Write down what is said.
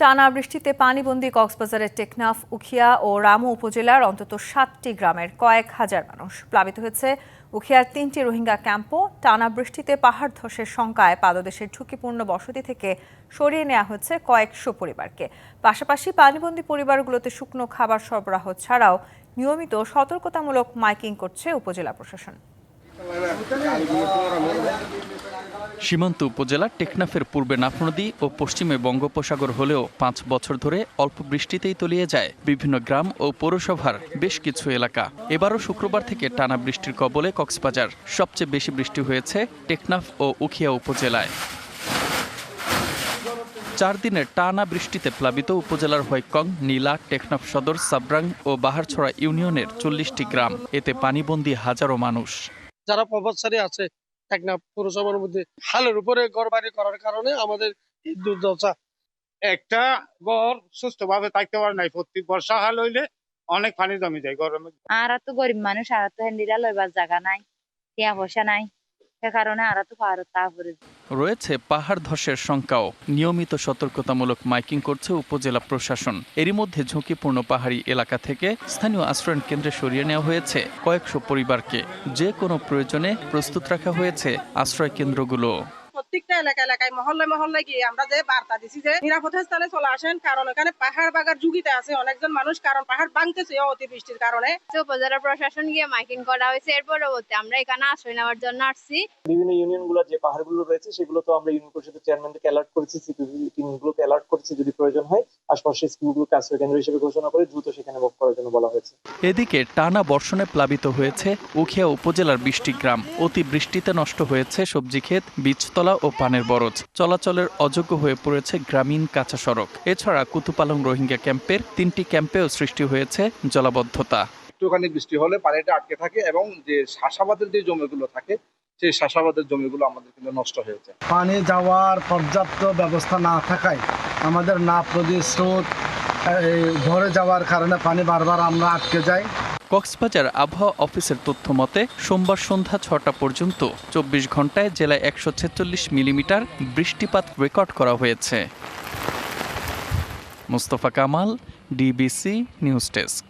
টানা বৃষ্টিতে পানিবন্দী কক্সবাজারের টেকনাফ, উখিয়া ও রামু উপজেলার অন্তত সাতটি গ্রামের কয়েক হাজার মানুষ প্লাবিত হয়েছে। উখিয়ার তিনটি রোহিঙ্গা ক্যাম্পও টানা বৃষ্টিতে পাহাড় ধসের শঙ্কায় পাদদেশের ঝুঁকিপূর্ণ বসতি থেকে সরিয়ে নেওয়া হয়েছে কয়েকশো পরিবারকে। পাশাপাশি পানিবন্দী পরিবারগুলোতে শুকনো খাবার সরবরাহ ছাড়াও নিয়মিত সতর্কতামূলক মাইকিং করছে উপজেলা প্রশাসন। সীমান্ত উপজেলা টেকনাফের পূর্বে নাফ নদী ও পশ্চিমে বঙ্গোপসাগর হলেও পাঁচ বছর ধরে অল্প বৃষ্টিতেই তলিয়ে যায়। বিভিন্ন গ্রাম ও পৌরসভার বেশ কিছু এলাকা। এবারও শুক্রবার থেকে টানা বৃষ্টির কবলে কক্সবাজার সবচেয়ে বেশি বৃষ্টি হয়েছে টেকনাফ ও উখিয়া উপজেলায়। চার দিনের টানা বৃষ্টিতে প্লাবিত উপজেলার হৈকং নীলা, টেকনাফ সদর, সাবরাং ও বাহারছড়া ইউনিয়নের চল্লিশটি গ্রাম। এতে পানিবন্দী হাজারো মানুষ। যারা প্রভাবশালী আছে টেকনাফ পৌরসভার মধ্যে হালের উপরে ঘর বাড়ি করার কারণে আমাদের এই দুর্দশা একটা গড় সুস্থভাবে থাকতে পারে নাই, প্রত্যেক বর্ষা হাল হইলে অনেক পানি জমে যায় মধ্যে। আর তো গরিব মানুষ, আর তো হ্যান্ডিরা লইবার জায়গা নাই, টিয়া পয়সা নাই সে কারণে আর তো রয়েছে পাহাড় ধসের শঙ্কাও। নিয়মিত সতর্কতামূলক মাইকিং করছে উপজেলা প্রশাসন। এরই মধ্যে ঝুঁকিপূর্ণ পাহাড়ি এলাকা থেকে স্থানীয় আশ্রয়ণ কেন্দ্রে সরিয়ে নেওয়া হয়েছে কয়েকশো পরিবারকে। যে কোনো প্রয়োজনে প্রস্তুত রাখা হয়েছে আশ্রয় কেন্দ্রগুলো। প্রত্যেকটা এলাকা এলাকায় মহল্লায় মহল্লায় গিয়ে আমরা যে বার্তা দিছি যে নিরাপদ স্থানে চলে আসেন কারণ এখানে পাহাড় বাগার ঝুঁকিতে আছে অনেকজন মানুষ কারণ পাহাড় ভাঙতেছে অতিবৃষ্টির কারণে। উপজেলা প্রশাসন গিয়ে মাইকিং করা হয়েছে এর পরবর্তী আমরা এখানে আশ্রয় নেওয়ার জন্য আসছি। বিভিন্ন ইউনিয়নগুলো যে পাহাড়গুলো রয়েছে সেগুলো তো আমরা ইউনিয়ন পরিষদের চেয়ারম্যানকে অ্যালার্ট করেছি সিকিউরিটি টিমগুলোকে অ্যালার্ট করেছি যদি প্রয়োজন হয়। আশপাশের স্কুলগুলোকে আশ্রয় কেন্দ্র হিসেবে ঘোষণা করে দ্রুত সেখানে মুভ করার জন্য বলা হয়েছে। এদিকে টানা বর্ষণে প্লাবিত হয়েছে উখিয়া উপজেলার বিশটি গ্রাম। অতি বৃষ্টিতে নষ্ট হয়েছে সবজি ক্ষেত বীজতলা ও পানের বরজ। চলাচলের অযোগ্য হয়ে পড়েছে গ্রামীণ কাঁচা সড়ক। এছাড়া কুতুপালং রোহিঙ্গা ক্যাম্পের তিনটি ক্যাম্পেও সৃষ্টি হয়েছে জলাবদ্ধতা। একটুখানি বৃষ্টি হলে পানিটা আটকে থাকে এবং যে চাষাবাদের যে জমিগুলো থাকে সেই চাষাবাদের জমিগুলো আমাদের কিন্তু নষ্ট হয়েছে। পানি যাওয়ার পর্যাপ্ত ব্যবস্থা না থাকায় আমাদের না নদীর স্রোত এই ভরে যাওয়ার কারণে পানি বারবার আমরা আটকে যাই। কক্সবাজার আবহাওয়া অফিসের তথ্য মতে সোমবার সন্ধ্যা ছটা পর্যন্ত চব্বিশ ঘন্টায় জেলায় একশো ছেচল্লিশ মিলিমিটার বৃষ্টিপাত রেকর্ড করা হয়েছে। Mostafa Kamal DBC news desk.